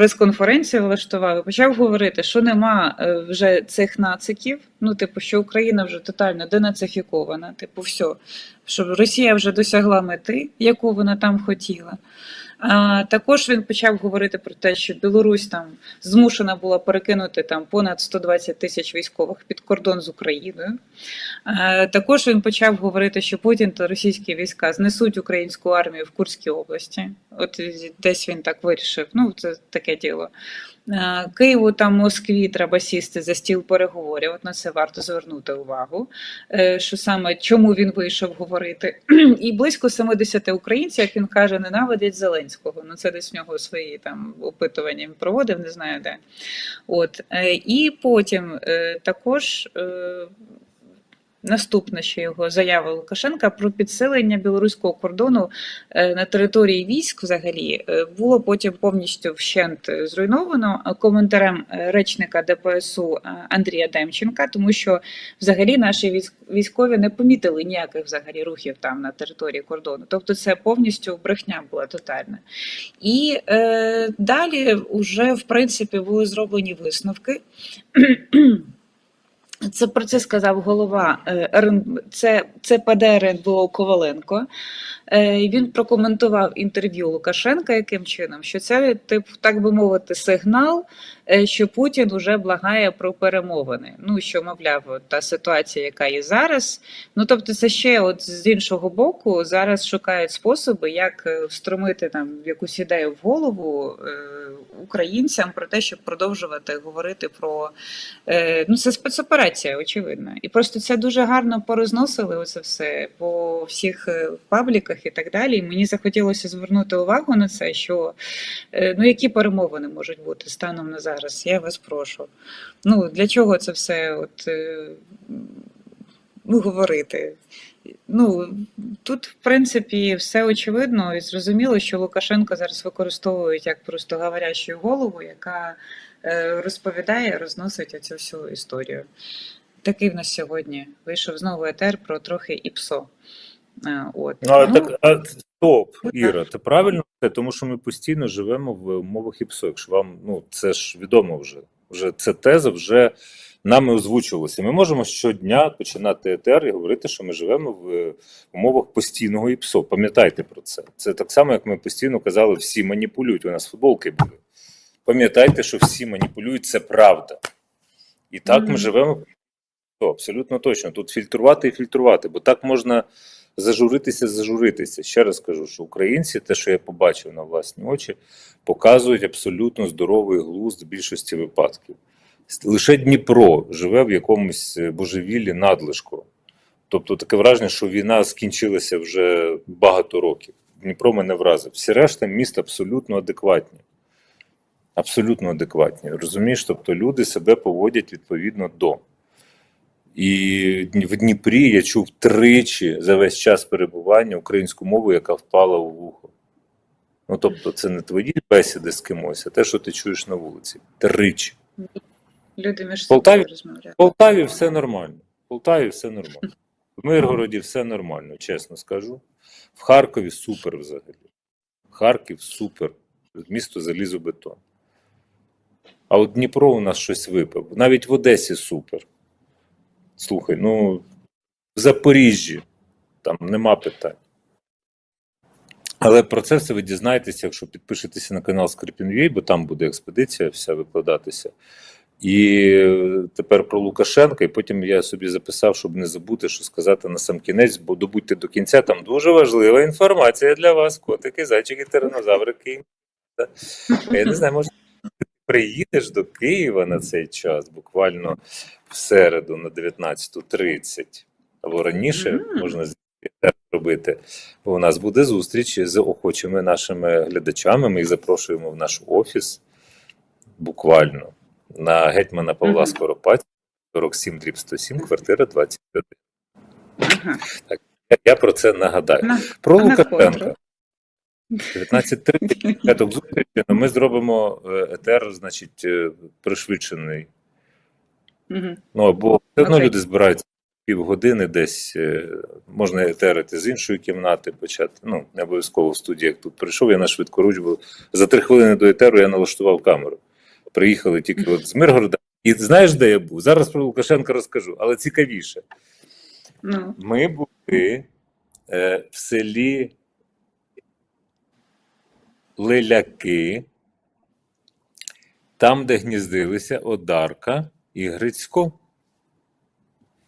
прес-конференцію влаштував почав говорити, що нема е, вже цих нациків. Ну, типу, що Україна вже тотально денацифікована. Типу, все, що Росія вже досягла мети, яку вона там хотіла. А також він почав говорити про те, що Білорусь там змушена була перекинути там понад 120 тисяч військових під кордон з Україною. А, також він почав говорити, що Путін та російські війська знесуть українську армію в Курській області. От десь він так вирішив. Ну, це таке діло. Києву та Москві треба сісти за стіл переговорів. От на це варто звернути увагу. Е, Що саме чому він вийшов говорити? І близько 70 українців, як він каже, ненавидять Зеленського. Ну це десь в нього свої там опитування він проводив, не знаю де. От е, і потім е, також. Наступна ще його заява Лукашенка про підсилення білоруського кордону е, на території військ взагалі е, було потім повністю вщент зруйновано коментарем е, речника ДПСУ Андрія Демченка, тому що взагалі наші військ- військові не помітили ніяких взагалі рухів там на території кордону. Тобто це повністю брехня була тотальна. І е, далі вже в принципі були зроблені висновки. Це про це сказав голова е, це, це ПД РНБО Коваленко. Е, Він прокоментував інтерв'ю Лукашенка яким чином, що це, тип, так би мовити, сигнал, е, що Путін уже благає про перемовини. Ну що, мовляв, та ситуація, яка є зараз. Ну тобто, це ще от з іншого боку, зараз шукають способи, як е, встромити там якусь ідею в голову українцям про те, щоб продовжувати говорити про ну, це спецоперація, очевидно. І просто це дуже гарно порозносили оце все по всіх е, пабліках і так далі. І мені захотілося звернути увагу на це, що е, ну, які перемовини можуть бути станом на зараз. Я вас прошу. Ну, для чого це все от, е, ну, говорити? Ну, тут, в принципі, все очевидно і зрозуміло, що Лукашенко зараз використовують як просто говорящу голову, яка е, розповідає, розносить оцю всю історію. Такий в нас сьогодні вийшов знову етер про трохи іпсо. Е, От. Ну, а Ну, так, а, стоп, Іра, ти правильно все, тому що ми постійно живемо в умовах ІПСО. Якщо вам, ну це ж відомо вже. Вже ця теза вже нами озвучувалася. Ми можемо щодня починати ЕТР і говорити, що ми живемо в умовах постійного ІПСО. Пам'ятайте про це. Це так само, як ми постійно казали, всі маніпулюють. У нас футболки були. Пам'ятайте, що всі маніпулюють, це правда. І так Мгм. ми живемо. Абсолютно точно. Тут фільтрувати і фільтрувати, бо так можна зажуритися, зажуритися. Ще раз кажу, що українці, те, що я побачив на власні очі, показують абсолютно здоровий глузд в більшості випадків. Лише Дніпро живе в якомусь е, божевіллі надлишку. Тобто таке враження, що війна скінчилася вже багато років. Дніпро мене вразив. Всі решта міст абсолютно адекватні. Абсолютно адекватні. Розумієш, тобто люди себе поводять відповідно до. І в Дніпрі я чув тричі за весь час перебування українську мову, яка впала у вухо. Ну тобто, це не твої бесіди з кимось, а те, що ти чуєш на вулиці. Тричі. люди між Полтаві- розмовляють. В Полтаві все нормально. В Полтаві все нормально. В Миргороді все нормально, чесно скажу. В Харкові супер взагалі. Харків супер. Місто залізобетон. А от Дніпро у нас щось випив. Навіть в Одесі супер. Слухай, ну в Запоріжжі там нема питань. Але про це все ви дізнаєтеся, якщо підпишетеся на канал Скрипін.ua, бо там буде експедиція вся викладатися. І тепер про Лукашенка, і потім я собі записав, щоб не забути, що сказати на сам кінець, бо добудьте до кінця, там дуже важлива інформація для вас, котики, зайчики, тиранозаври, Київ. Я не знаю, може приїдеш до Києва на цей час, буквально в середу на 19.30, або раніше Мгм. можна робити. Бо у нас буде зустріч з охочими нашими глядачами. Ми їх запрошуємо в наш офіс буквально на гетьмана Павла Мгм. Скоропадського, 47 дріб 107, квартира 21. Ага. Я, я про це нагадаю. На, Про на Лукашенка. Котру? 19.30 зустрічі, ми зробимо е, етер, значить, е, пришвидшений. Мгм. Ну, бо все одно люди збираються півгодини десь е, можна етерити з іншої кімнати, почати. Ну, не обов'язково в студії, як тут прийшов, я на швидкоруч, бо за три хвилини до етеру я налаштував камеру. Приїхали тільки от з Миргорода. І знаєш, де я був? Зараз про Лукашенка розкажу, але цікавіше. Ну, Ми були е, в селі Леляки, там, де гніздилися Одарка і Грицько.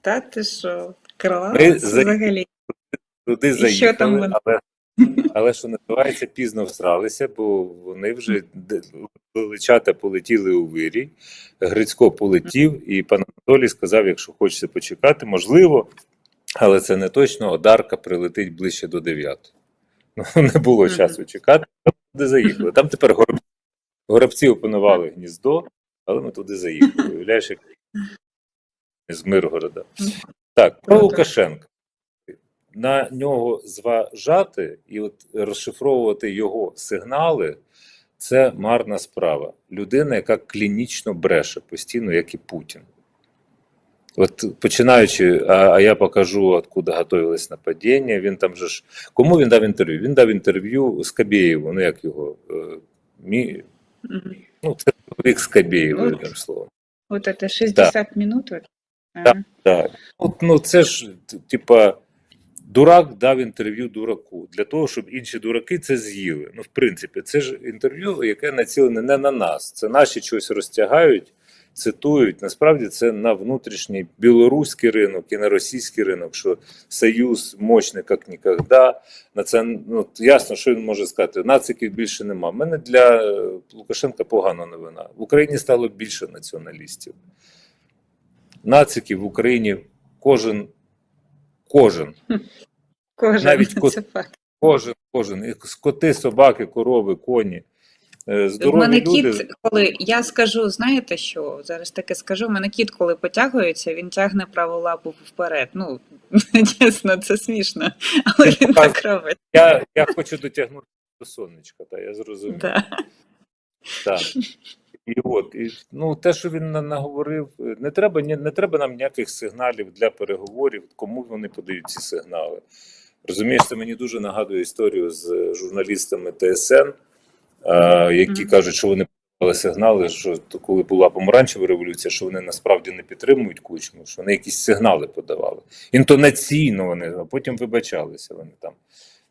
та ти що, клас взагалі. Туди І що там заїхали, але, але що називається, пізно всралися, бо вони вже величата полетіли у вирій. Грицько полетів, і пан Анатолій сказав: якщо хочеться почекати, можливо, але це не точно. Одарка прилетить ближче до 9. Ну, не було часу чекати. Туди заїхали. Там тепер гороб... горобці опанували гніздо, але ми туди заїхали. Уявляєш, як з Миргорода. Так, про Лукашенка. На нього зважати і от розшифровувати його сигнали це марна справа. Людина, яка клінічно бреше постійно, як і Путін. От починаючи, а, а я покажу, откуда готувалось нападіння. Він там же ж. Кому він дав інтерв'ю? Він дав інтерв'ю Скабєєву, ну як його. е, Мі, ну, це чоловік Скабєєва, Ну, одним словом. От це 60 минут. Так. Так. От, ну це ж, типа, дурак дав інтерв'ю дураку для того, щоб інші дураки це з'їли. Ну, в принципі, це ж інтерв'ю, яке націлене не на нас. Це наші щось розтягають, цитують. Насправді це на внутрішній білоруський ринок і на російський ринок, що союз мощний, як ніколи. На це ну, ясно, що він може сказати. Нациків більше нема. У мене для е, Лукашенка погана новина. В Україні стало більше націоналістів нациків в Україні кожен, кожен, Кожен, Навіть кот- факт. кожен, кожен, і коти, собаки, корови, коні, е, В здорові мене люди. кіт, коли я скажу, знаєте що? Зараз таке скажу. У мене кіт, коли потягується, він тягне праву лапу вперед. Ну чесно, це смішно, але він так робить. Я, я хочу дотягнути до сонечка, та я зрозумів. Да. Так. І от, і, ну, те, що він наговорив, не треба, ні- не треба нам ніяких сигналів для переговорів, кому вони подають ці сигнали. Розумієш, це мені дуже нагадує історію з е, журналістами ТСН, які кажуть, що вони подали сигнали, що коли була помаранчева революція, що вони насправді не підтримують кучму, що вони якісь сигнали подавали. Інтонаційно вони, а потім вибачалися вони там.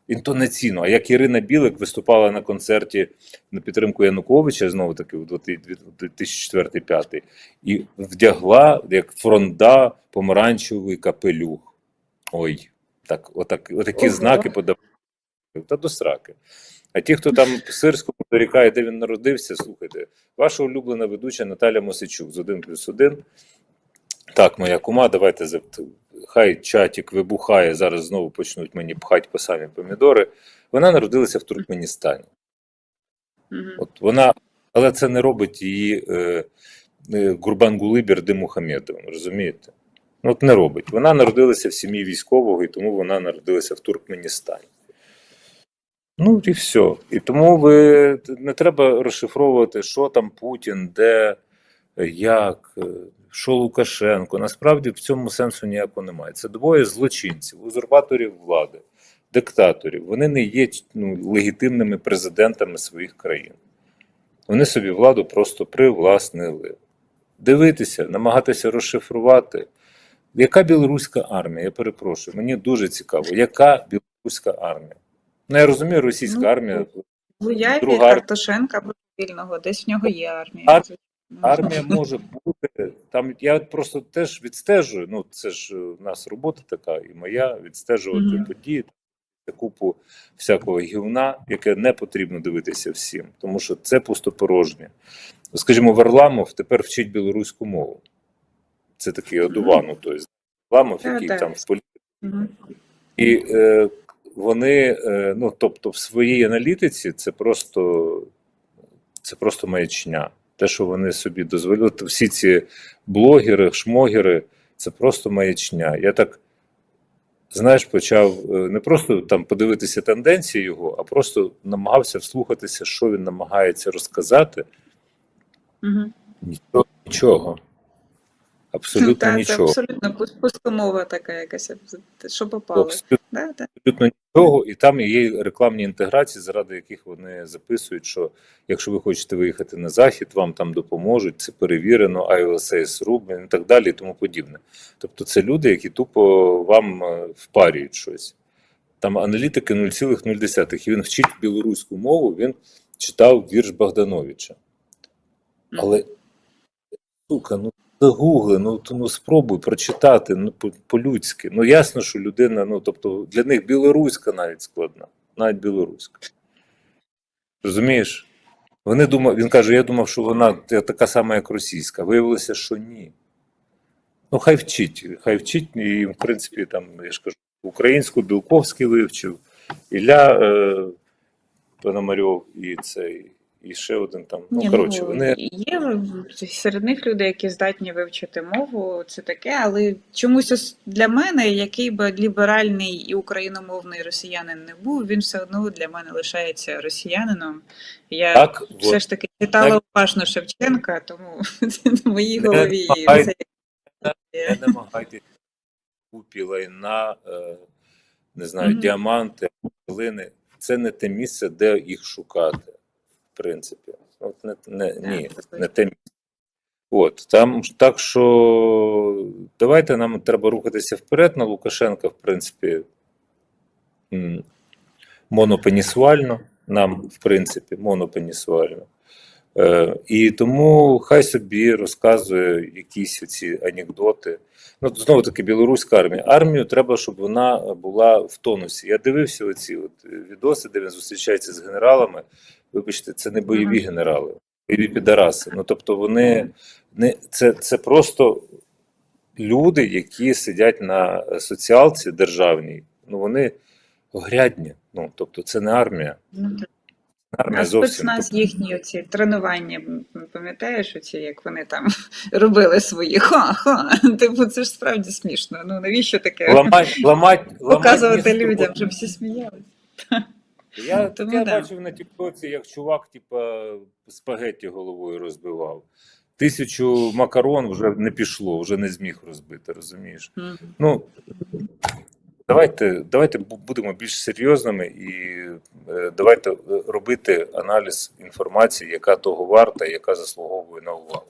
Інтонаційно, а як Ірина Білик виступала на концерті на підтримку Януковича, знову таки в 2004-2005, і вдягла як фронда помаранчевий капелюх. Ой, так, отак, отакі Ого. знаки подавали. Та до сраки. А ті, хто там в Сирському дорікає, де він народився, слухайте, ваша улюблена ведуча Наталя Мосичук з 1 плюс 1. Так, моя кума, давайте хай чатік вибухає, зараз знову почнуть мені пхати по самі помідори. Вона народилася в Туркменістані. Мгм. От вона, але це не робить її е, е, Гурбангули Берди Мухамедовим, розумієте? Ну, от не робить. Вона народилася в сім'ї військового, і тому вона народилася в Туркменістані. Ну і все. І тому ви не треба розшифровувати, що там Путін, де, як, е, що Лукашенко. Насправді в цьому сенсу ніякого немає. Це двоє злочинців, узурпаторів влади, диктаторів. Вони не є ну, легітимними президентами своїх країн. Вони собі владу просто привласнили. Дивитися, намагатися розшифрувати. Яка білоруська армія? Я перепрошую, мені дуже цікаво, яка білоруська армія? Ну, я розумію, російська Ну, армія. В уяві Друга- Картошенка вільного, десь в нього є армія. Ар- Армія може бути там. Я просто теж відстежую. Ну це ж е, у нас робота така, і моя відстежувати Мгм. події, купу всякого гівна, яке не потрібно дивитися всім, тому що це пустопорожнє. Скажімо, Варламов тепер вчить білоруську мову. Це такий одуван, тобто Варламов, який да. там в полі. Мгм. І е, вони, е, ну тобто, в своїй аналітиці це просто, це просто маячня. Те, що вони собі дозволять, всі ці блогери, шмогери, це просто маячня. Я так, знаєш, почав е, не просто там подивитися тенденції його, а просто намагався вслухатися, що він намагається розказати. Мгм. Нічого. Абсолютно Та, це нічого. абсолютно пустомова така якась, що попало. Абсолютно Да, да. абсолютно нічого, і там є рекламні інтеграції, заради яких вони записують, що якщо ви хочете виїхати на захід, вам там допоможуть, це перевірено, ILSS блін, і так далі, і тому подібне. Тобто це люди, які тупо вам е, впарюють щось. Там аналітики 0,0. І він вчить білоруську мову, він читав вірш Богдановича. Але, сука, ну загугли, ну, ну спробуй прочитати ну, по- по-людськи. Ну ясно, що людина, ну тобто для них білоруська навіть складна, навіть білоруська. Розумієш? Вони думав, він каже: я думав, що вона така сама, як російська. Виявилося, що ні. Ну, хай вчить, хай вчить, і, в принципі, там, я ж кажу, українську Білковський вивчив, Ілля е, Пономарьов і цей, і ще один там. Ну, Ні, коротше, вони. Є серед них люди, які здатні вивчити мову, це таке, але чомусь для мене, який би ліберальний і україномовний росіянин не був, він все одно для мене лишається росіянином. Я Так, все от, ж таки читала Так. уважно Шевченка, тому в моїй голові це не намагайтеся купі лайна, е, не знаю, діаманти, глини. Це не те місце, де їх шукати, принципі. От не, не, ні, не те. От, там, так що давайте нам треба рухатися вперед на Лукашенка, в принципі, монопенісуально, нам, в принципі, монопенісуально. Е, і тому хай собі розказує якісь ці анекдоти. Ну, знову таки, білоруська армія. Армію треба, щоб вона була в тонусі. Я дивився оці от відоси, де він зустрічається з генералами. Вибачте, це не бойові генерали, бойові підараси. Ну тобто, вони не це, це просто люди, які сидять на соціалці державній. Ну вони грядні. Ну тобто, це не армія. ну. Армія А зовсім. спецназ їхні оці тренування, пам'ятаєш, оці, як вони там робили свої ха-ха. Типу, це ж справді смішно. Ну навіщо таке Ламать, ламать, показувати ламать людям, щоб всі сміялися? Я Тому таке да. бачив на Тіктоці, як чувак, типа, спагетті головою розбивав. Тисячу макарон вже не пішло, вже не зміг розбити, розумієш? Мгм. Ну, давайте, давайте будемо більш серйозними і е, давайте е, робити аналіз інформації, яка того варта, яка заслуговує на увагу.